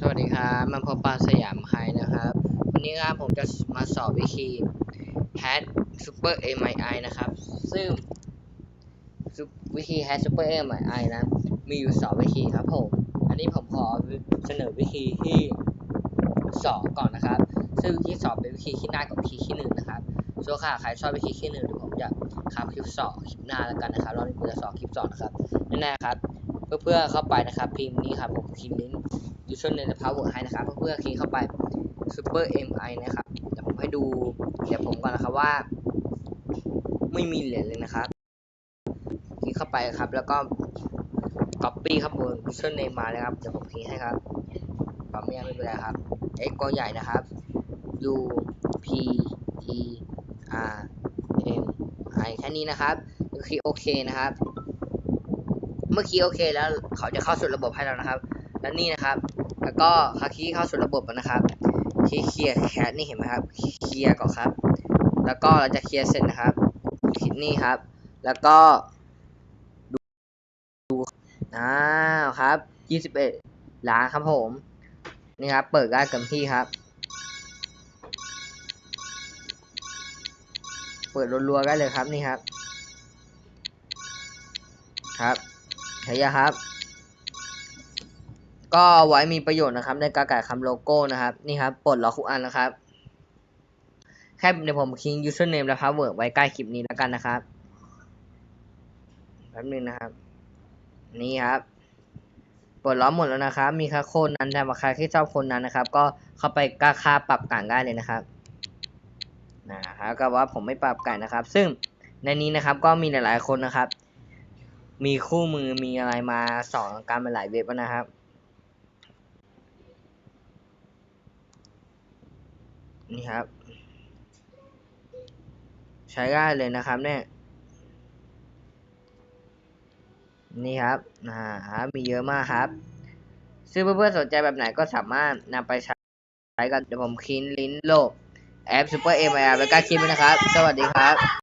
สวัสดีครับมาพบปาสยามไฮนะครับ วันนี้ครับผมจะมาสอบวิธีแฮชซูเปอร์ MII นะครับ ซึ่งวิธีแฮชซูเปอร์ MII นะ มีอยู่สองวิธีครับผม อันนี้ผมขอเสนอวิธีที่สองก่อนนะครับ ซึ่งวิธีสองเป็นวิธีที่ง่ายกว่าวิธีที่หนึ่งนะครับส่วนค่ะใครชอบวิธีที่หนึ่งผมจะทำคลิปสองคลิปหน้าแล้วกันนะครับรอบนี้ผมจะสอนคลิปสองนะครับแน่ๆครับ เพื่อเพื่อเข้าไปนะครับพิมพ์นี้ครับผมพิมพ์ลิงก์ยูชนในพาวเวอร์ให้นะครับเพื่อคลิกเข้าไป Super MI นะครับเดี๋ยวผมให้ดูเดี๋ยวผมก่อนนะครับว่า ไม่มีเหรียญเลยนะครับคลิกเข้าไปครับ แล้วก็ Copy ครับบน User Name มาเลยครับเดี๋ยวผมคลิกให้ครับปรับไม่ยังไม่เป็นไรครับ X ก็ใหญ่นะครับ U P E R M I แค่นี้นะครับคลิกโอเคนะครับ เมื่อกี้โอเคแล้วเขาจะเข้าสู่ระบบให้เรานะครับ แล้วนี่นะครับ แล้วก็คาคีเข้าสู่ระบบนะครับที่เคลียร์แคสนี่เห็นไหมครับเคลียร์ก่อนครับ แล้วก็เราจะเคลียร์เสร็จนะครับคลิกนี่ครับ แล้วก็ดูดูอ้าวครับยี่สิบเอ็ดล้านครับผมนี่ครับ เปิดได้เต็มที่ครับ เปิดรัวๆได้เลยครับนี่ครับ ครับ ใช่ยครับ ก็ไว้มีประโยชน์นะครับ ในการก่าคำโลโก้นะครับ นี่ครับปลดล็อกทุกอันนะครับ แค่เดี๋ยวผมทิ้ง username และ password ไว้ใกล้คลิปนี้แล้วกันนะครับแป๊บนึงนะครับ นี่ครับปลดล็อกหมดแล้วนะครับ มีค่โคนนั้นแต่ว่าใครที่ชอบโคนนั้นนะครับ ก็เข้าไปกล้าค่าปรับก่างได้เลยนะครับนะครับก็ว่าผมไม่ปรับก่างนะครับ ซึ่งในนี้นะครับก็มีหลายๆคนนะครับ มีคู่มือมีอะไรมาสอนการเป็นหลายเว็บนะครับ นี่ครับ ใช้ได้เลยนะครับเนี่ยนี่ครับอ่าครับมีเยอะมากครับ ซึ่งเพื่อนๆสนใจแบบไหนก็สามารถนำไปใช้ใช้กันเดี๋ยวผมคินลิ้นโลก แอป Super m i r ไว้ใกล้คลิปนะครับ สวัสดีครับ